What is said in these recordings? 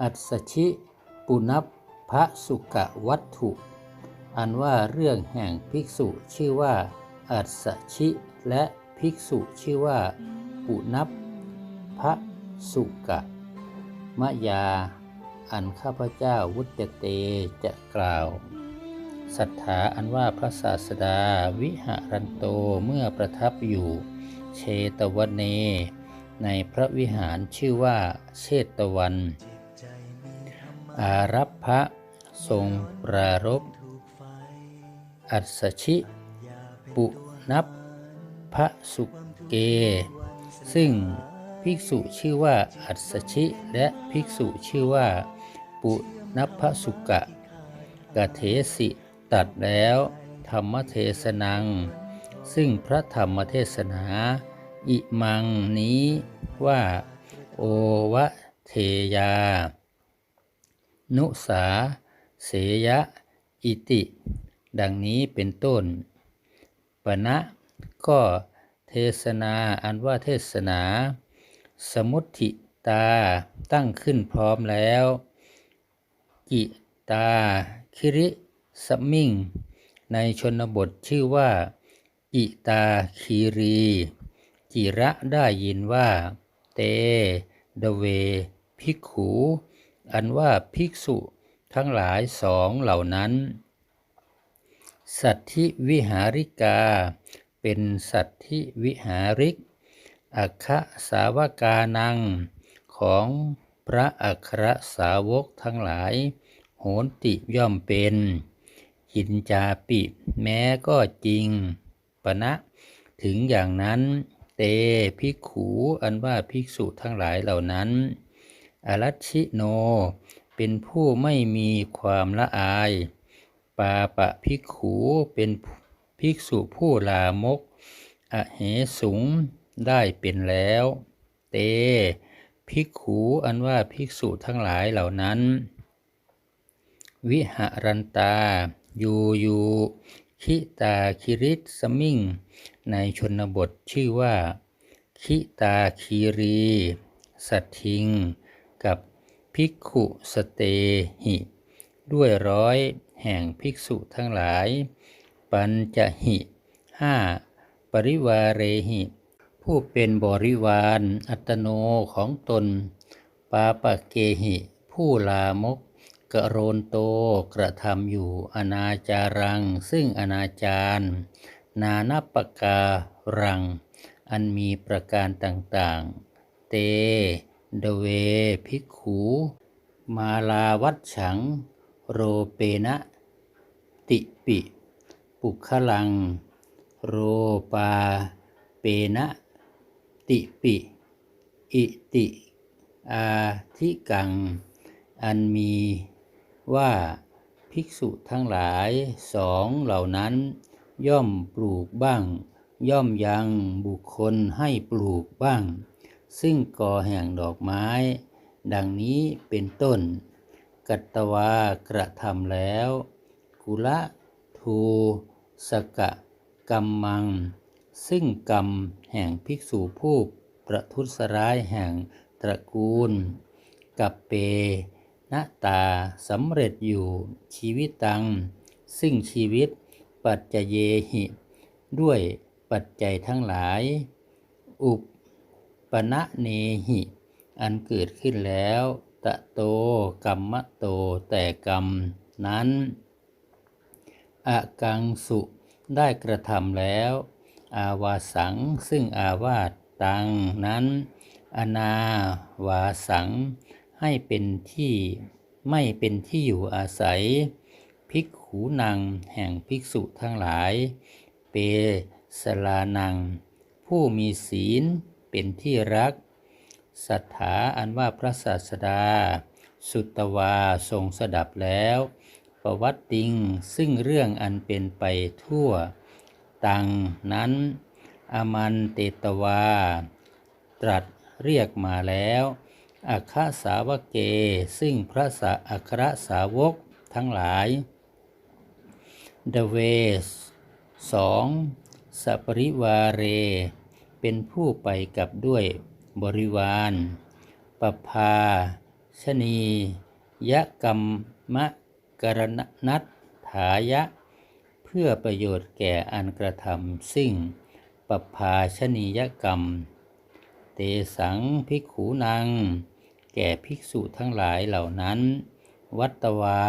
อัศชิปุณพพระสุกะวัตถุ อันว่าเรื่องแห่งภิกษุชื่อว่า อัศชิและภิกษุชื่อว่าปุณพพระสุกะมะยา อันข้าพเจ้าวุตเตจะกล่าวศรัทธาอันว่าพระศาสดาวิหารันโตเมื่อประทับอยู่เชตวันเน ในพระวิหารชื่อว่าเชตวัน อารัพพะทรงปรารภอัศชิปุนับพระสุเก ซึ่งภิกษุชื่อว่าอัศชิและภิกษุชื่อว่า ปุนัพพสุกะกะเทสิตัดแล้วธรรมเทศนัง ซึ่งพระธรรมเทศนา อิมังนี้ว่า โอวะเทยา นุสา เสยะ อิติ ดังนี้เป็นต้น ปณะก็เทศนาอันว่าเทศนา สมุทิตาตั้งขึ้นพร้อมแล้ว กิตา คิริสมิง ในชนบทชื่อว่ากิตาคีรี จิระได้ยินว่า เตดเว ภิกขู อันว่าภิกษุทั้งหลายสองเหล่านั้น สัตธิวิหาริกา เป็นสัตธิวิหาริก อัคสาวกานัง ของพระอัครสาวกทั้งหลาย โหนติย่อมเป็นหินจาปิแม้ก็จริงปณะถึงอย่างนั้น เตภิกขูอันว่าภิกษุทั้งหลายเหล่านั้น อรัชิโน เป็นผู้ไม่มีความละอาย ปาปะภิกขูเป็นภิกษุผู้ลามก อเหสุงได้เป็นแล้ว เต ภิกขูอันว่าภิกษุทั้งหลายเหล่านั้น วิหารันตา ยูยูคิตาคิริตสมิง ในชนบทชื่อว่า คิตาคีรี สัตทิง กับภิกขุสเตหิ ด้วยร้อยแห่งภิกษุทั้งหลาย ปัญจหิห้าปริวาเรหิ ผู้เป็นบริวารอัตโนของตน ปาปะเกหิ ผู้ลามกกะโรนโตกระทำอยู่อนาจารัง ซึ่งอนาจารนานาปการัง อันมีประการต่างๆ เต เดเวภิกขู มาลาวัดฉัง โรเปนะ ติปิ ปุคลัง โรปา เปนะ ติปิ อิติ อาทิกัง อันมีว่าภิกษุทั้งหลายสองเหล่านั้น ย่อมปลูกบ้าง ย่อมยังบุคคลให้ปลูกบ้าง ซึ่งก่อแห่งดอกไม้ ดังนี้เป็นต้น กัตตวากระทำแล้ว กุละทูสกะกรรมัง ซึ่งกรรมแห่งภิกษุผู้ประทุษร้ายแห่งตระกูล กับเปณตาสำเร็จอยู่ชีวิตตัง ซึ่งชีวิตปัจจเยหิ ด้วยปัจจัยทั้งหลาย อุป ปณะเนหิ อันเกิดขึ้นแล้ว ตะโตกรรมโตแต่กรรมนั้นอากังสุได้กระทำแล้ว อาวาสังซึ่งอาวาสตังนั้น อนาวาสังให้เป็นที่ไม่เป็นที่อยู่อาศัย ภิกขูนังแห่งภิกษุทั้งหลาย เปสลานัง ผู้มีศีล เป็นที่รักศรัทธาอันว่าพระศาสดา สุตวาทรงสดับแล้ว ประวัติติงซึ่งเรื่องอันเป็นไปทั่ว ตังนั้น อมันเตตวา ตรัสเรียกมาแล้วอัคสาวเก ซึ่งพระสาอัครสาวกทั้งหลายเดเวสสองสัปริวาเร เป็นผู้ไปกับด้วยบริวารปภาชนียกรรมะกรณนัตถายะ เพื่อประโยชน์แก่อันกระทำซึ่งปปภาชนียกรรม เตสังภิกขูนัง แก่ภิกษุทั้งหลายเหล่านั้น วัตวา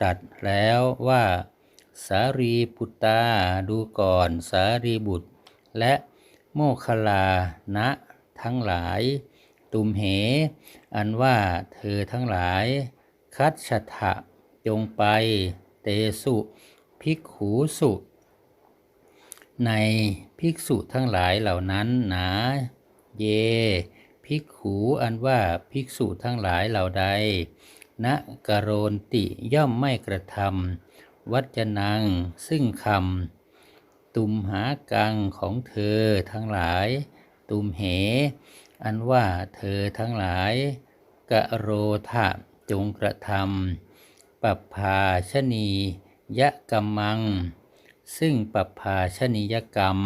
ตรัสแล้วว่า สารีปุตตาดูก่อนสารีบุตร และ โมคคลานะ ทั้งหลาย ตุมเห อันว่าเธอทั้งหลาย คัดชะทะจงไป เตสุภิกขูสุ ในภิกษุทั้งหลายเหล่านั้นหนาเย ภิกขูอันว่าภิกษุทั้งหลายเหล่าใดณกโรนติย่อมไม่กระทำวัจนังซึ่งคำ ตุมหากังของเธอทั้งหลาย ตุมเห อันว่าเธอทั้งหลาย กะโรทะจงกระทำปัปภาชนียกรรมัง ซึ่งปัปภาชนียกรรม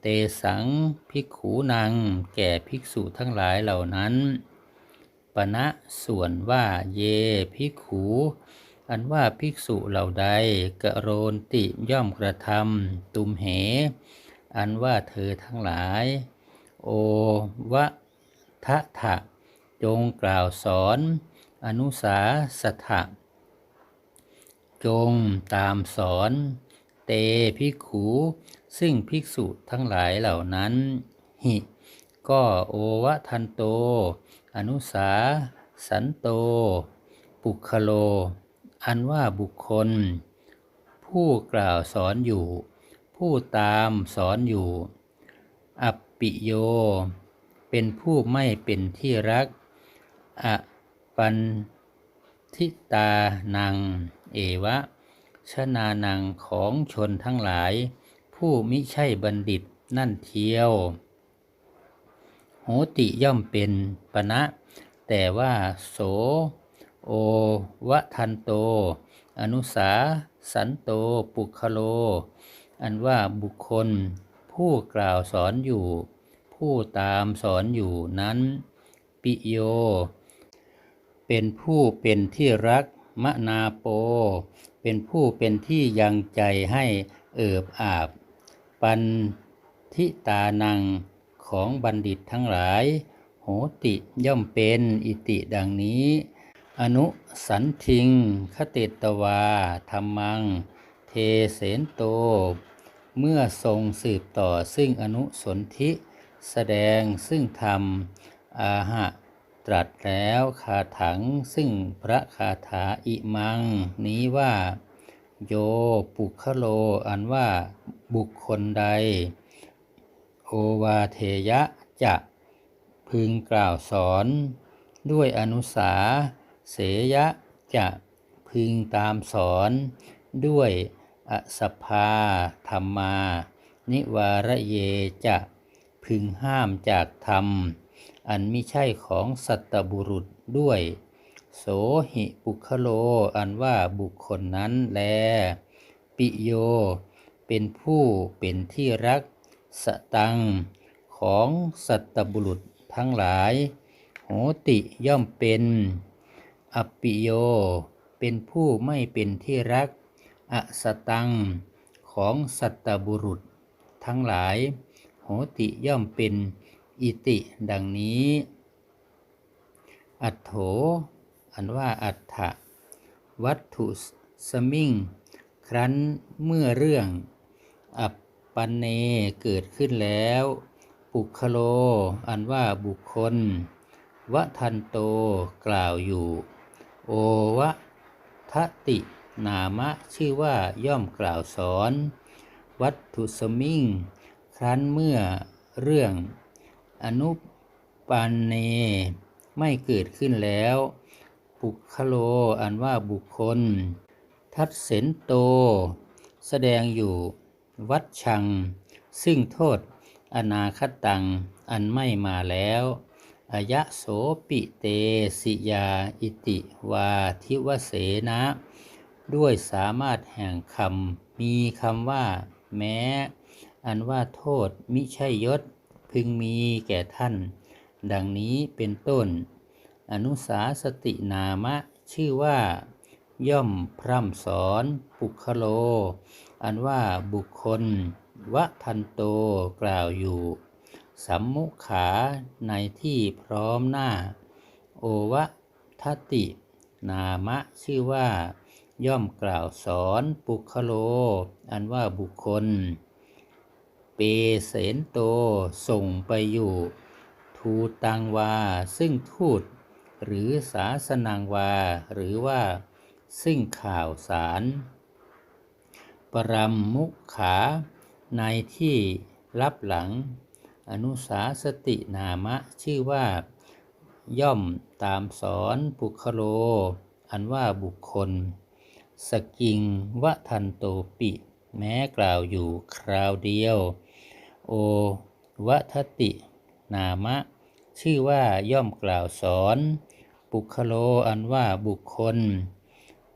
เตสังภิกขูนัง แก่ภิกษุทั้งหลายเหล่านั้นปณะส่วนว่าเยภิกขู อันว่าภิกษุเหล่าใดกระโรนติย่อมกระทำตุมเห อันว่าเธอทั้งหลาย โอวะทะทะจงกล่าวสอน อนุสาสถะจงตามสอน เตภิกขู ซึ่งภิกษุทั้งหลายเหล่านั้น หิ ก็โอวะทันโต อนุสาสันโต ปุคโล อันว่าบุคคล ผู้กล่าวสอนอยู่ ผู้ตามสอนอยู่ อัปปิโย เป็นผู้ไม่เป็นที่รัก อปันทิตานัง เอวะ ชนานังของชนทั้งหลาย ผู้มิใช่บัณฑิตนั่นเทียว โหติย่อมเป็นปณะแต่ว่าโส โอวะทันโต อนุสาสันโตปุคโล อันว่าบุคคล ผู้กล่าวสอนอยู่ ผู้ตามสอนอยู่นั้น ปิโย เป็นผู้เป็นที่รักมะนาโป เป็นผู้เป็นที่ยังใจให้เอิบอาบ ปันทิตานังของบัณฑิตทั้งหลาย โหติย่อมเป็นอิติดังนี้ อนุสันทิงคเตตวาธรรมัง เทเสนโต เมื่อทรงสืบต่อซึ่งอนุสนธิ แสดงซึ่งธรรม อาหะ ตรัสแล้วคาถังซึ่งพระคาถาอิมัง นี้ว่า โยปุคโล อันว่าบุคคลใด โอวาเทยะจะพึงกล่าวสอน ด้วยอนุสา เสยะจะพึงตามสอนด้วยอสพาธรรมา นิวารเยจะพึงห้ามจากธรรม อันมิใช่ของสัตบุรุษด้วย โสหิปุคโลอันว่าบุคคลนั้นแล ปิโย เป็นผู้เป็นที่รักสตัง ของสัตบุรุษทั้งหลาย โหติย่อมเป็น อปปิโย เป็นผู้ไม่เป็นที่รัก อสตัง ของสัตบุรุษ ทั้งหลาย โหติย่อมเป็นอิติดังนี้ อัตโถ อันว่าอัตถะวัตถุสมิงครั้นเมื่อเรื่อง อัปปันเนเกิดขึ้นแล้ว ปุคโล อันว่าบุคคล วะทันโตกล่าวอยู่ โอวะทติ นามะ ชื่อว่าย่อมกล่าวสอน วัตถุสมิงครั้นเมื่อเรื่องอนุปันเน ไม่เกิดขึ้นแล้ว ปุคโลอันว่าบุคคล ทัดเสนโต แสดงอยู่วัดชัง ซึ่งโทษอนาคตัง อันไม่มาแล้ว อายะโสปิเตสิยาอิติวาทิวเสนะ ด้วยสามารถแห่งคำมีคำว่า แม้ อันว่าโทษมิใช่ยศพึงมีแก่ท่าน ดังนี้เป็นต้น อนุสาสตินามะ ชื่อว่า ย่อมพร่ำสอนปุคโล อันว่าบุคคลวะทันโตกล่าวอยู่ สัมมุขาในที่พร้อมหน้า โอวะทติ นามะชื่อว่า ย่อมกล่าวสอนปุคโล อันว่าบุคคล เปเสนโตส่งไปอยู่ ทูตังวา ซึ่งทูต หรือศาสนังวา หรือว่า ซึ่งข่าวสาร ปรัมมุขา ในที่รับหลัง อนุสาสตินามะ ชื่อว่า ย่อมตามสอนปุคโล อันว่าบุคคล สกิงวะทันโตปิ แม้กล่าวอยู่คราวเดียว โอวะทตินามะ ชื่อว่าย่อมกล่าวสอน ปุคโลอันว่าบุคคล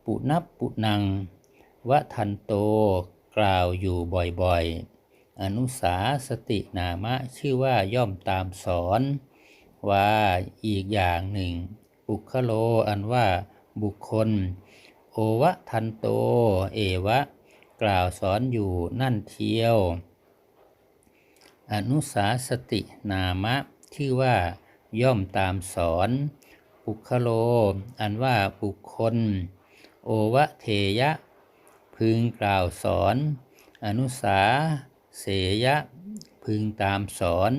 ปุนับปุนังวะทันโตกล่าวอยู่บ่อยๆ อนุสาสตินามะชื่อว่าย่อมตามสอน ว่าอีกอย่างหนึ่งปุคโลอันว่าบุคคล โอวะทันโต เอวะ กล่าวสอนอยู่นั่นเทียว อนุสาสตินามะชื่อว่าย่อมตามสอนปุคโล อันว่าบุคคล โอวะเทยะ พึงกล่าวสอน อนุสา เสยะ พึงตามสอน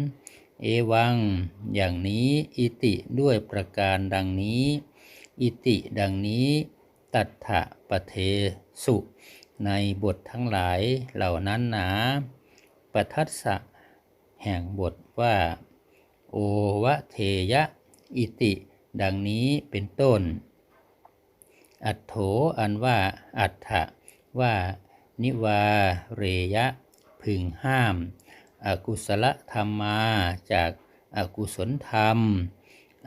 เอวัง อย่างนี้ อิติด้วยประการดังนี้ อิติดังนี้ ตัทธะปะเทสุ ในบททั้งหลายเหล่านั้นหนาปทัสสะแห่งบทว่า โอวะเทยะ อิติ ดังนี้เป็นต้น อัตโถอันว่า อัฏฐะว่า นิวาเรยะ พึงห้าม อกุศลธรรมมาจากอากุศลธรรม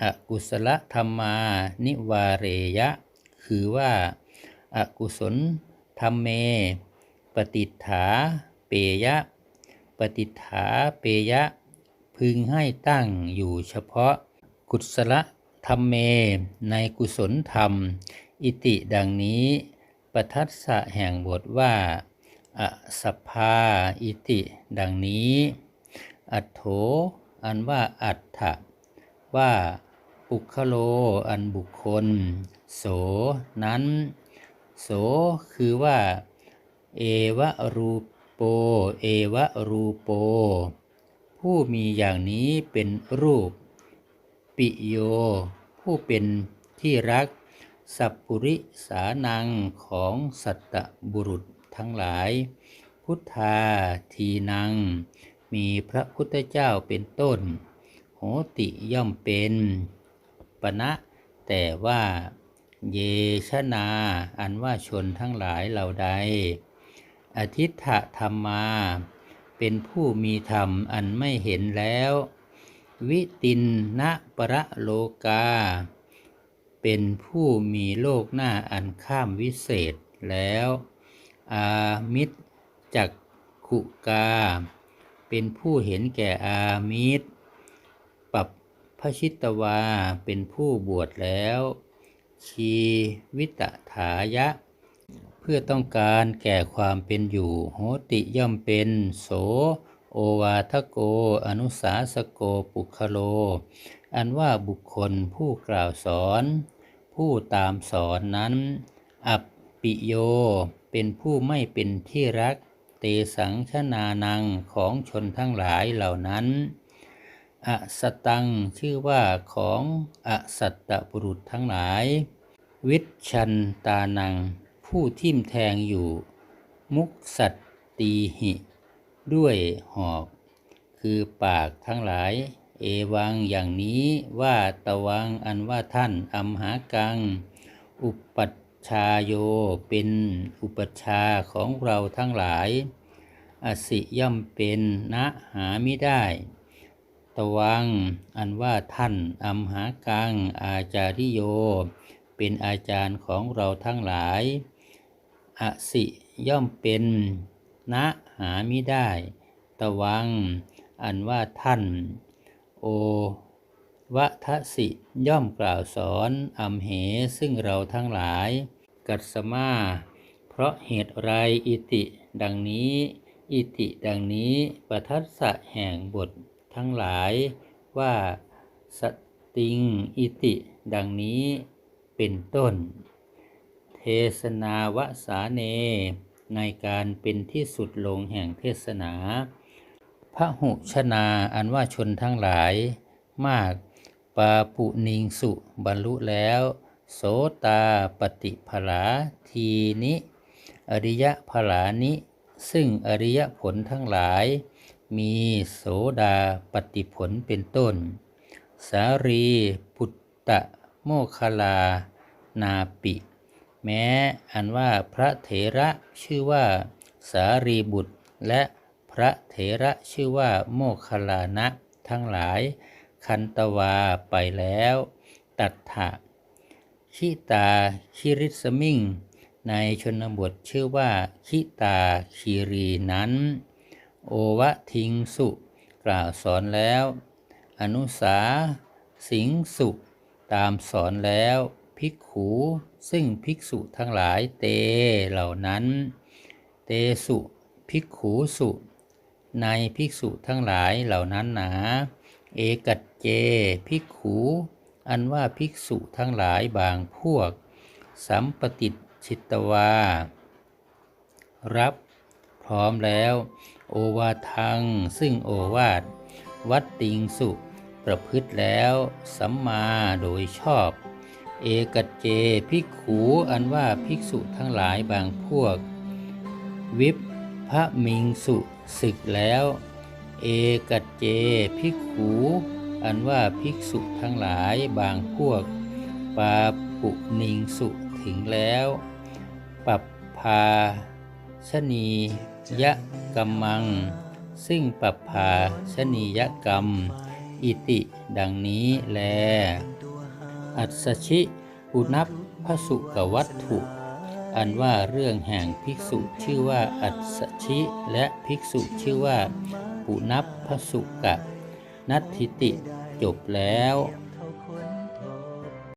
อกุศลธรรมมานิวาเรยะ คือว่าอากุศลธรรมเม ปฏิฏฐาเปยะ ปฏิฏฐาเปยะ พึงให้ตั้งอยู่เฉพาะ กุศลธรรมเม ในกุศลธรรม อิติดังนี้ ประทัสสะแห่งบทว่า อสัพพาอิติ ดังนี้ อัตโถ อันว่าอัตถะว่าปุคโล อันบุคคล โสนั้น โสคือว่า เอวะรูโป เอวะรูโป ผู้มีอย่างนี้เป็นรูป ปิโย ผู้เป็นที่รัก สัพปุริสานังของสัตตบุรุษ ทั้งหลาย พุทธาทีนัง มีพระพุทธเจ้าเป็นต้น โหติย่อมเป็นปณะแต่ว่าเยชนา อันว่าชนทั้งหลายเหล่าใด อธิฐะธรรมา เป็นผู้มีธรรมอันไม่เห็นแล้ว วิตินนะประโลกา เป็นผู้มีโลกหน้าอันข้ามวิเศษแล้ว อามิตรจักขุกา เป็นผู้เห็นแก่อามิตรปับพระชิตวาเป็นผู้บวชแล้ว ชีวิตถายะ เพื่อต้องการแก่ความเป็นอยู่ โหติย่อมเป็นโสโอวาทโก อนุสาสโกปุคโล อันว่าบุคคลผู้กล่าวสอน ผู้ตามสอนนั้น อัปปิโย เป็นผู้ไม่เป็นที่รัก เตสังชนานังของชนทั้งหลายเหล่านั้นอสตังชื่อว่าของอสัตตบุรุษทั้งหลาย วิชันตานัง ผู้ทิ่มแทงอยู่ มุกสัตตีหิ ด้วยหอก คือปากทั้งหลาย เอวังอย่างนี้ว่าตวังอันว่าท่านอัมหากัง อุปัช ชาโยเป็นอุปชาของเราทั้งหลาย อสิย่อมเป็นนะหาไม่ได้ ตวัง อันว่าท่านอัมหากัง อาจาริโย เป็นอาจารย์ของเราทั้งหลาย อสิย่อมเป็นนะหามิได้ ตวัง อันว่าท่าน โอ วทสิย่อมกล่าวสอนอำเหซึ่งเราทั้งหลาย กัสมา เพราะเหตุไรอิติ ดังนี้ อิติดังนี้ประทัสสะแห่งบททั้งหลาย ว่าสติงอิติ ดังนี้เป็นต้น เทศนาวสาเน ในการเป็นที่สุดลงแห่งเทศนาพระหุชนาอันว่าชนทั้งหลายมาก ปาปุนิงสุบรรลุแล้ว โสตาปฏิภลาทีนิ อริยภลานิ ซึ่งอริยผลทั้งหลาย มีโสดาปฏิผลเป็นต้น สารีปุตตะโมคลานาปิ แม้อันว่าพระเถระชื่อว่าสารีบุตรและพระเถระชื่อว่าโมคลานะทั้งหลาย คันตวาไปแล้ว ตัทธะขิตาคิริสมิง ในชนบทชื่อว่าขิตาคีรีนั้น โอวะทิงสุ กล่าวสอนแล้ว อนุสา สิงสุ ตามสอนแล้วภิกขูซึ่งภิกษุทั้งหลายเตเหล่านั้น เตสุภิกขูสุ ในภิกษุทั้งหลายเหล่านั้นหนา เอกัจเจ ภิกขู อันว่าภิกษุทั้งหลายบางพวก สัมปติชิตวา รับพร้อมแล้ว โอวาทัง ซึ่งโอวาท วัดติงสุ ประพฤติแล้วสัมมาโดยชอบ เอกัจเจ ภิกขู อันว่าภิกษุทั้งหลายบางพวก วิปพระมิงสุศึกแล้ว เอกัจเจภิกขูอันว่าภิกษุทั้งหลายบางพวก ปาปุนิงสุถึงแล้ว ปัปพาชนียกรรมัง ซึ่งปัปพาชนียกรรม อิติดังนี้แล อัศชิอุนับพระสุกวัตถุ อันว่าเรื่องแห่งภิกษุชื่อว่าอัศชิ และภิกษุชื่อว่า ปุนับพสุกะ นัตถิติจบแล้ว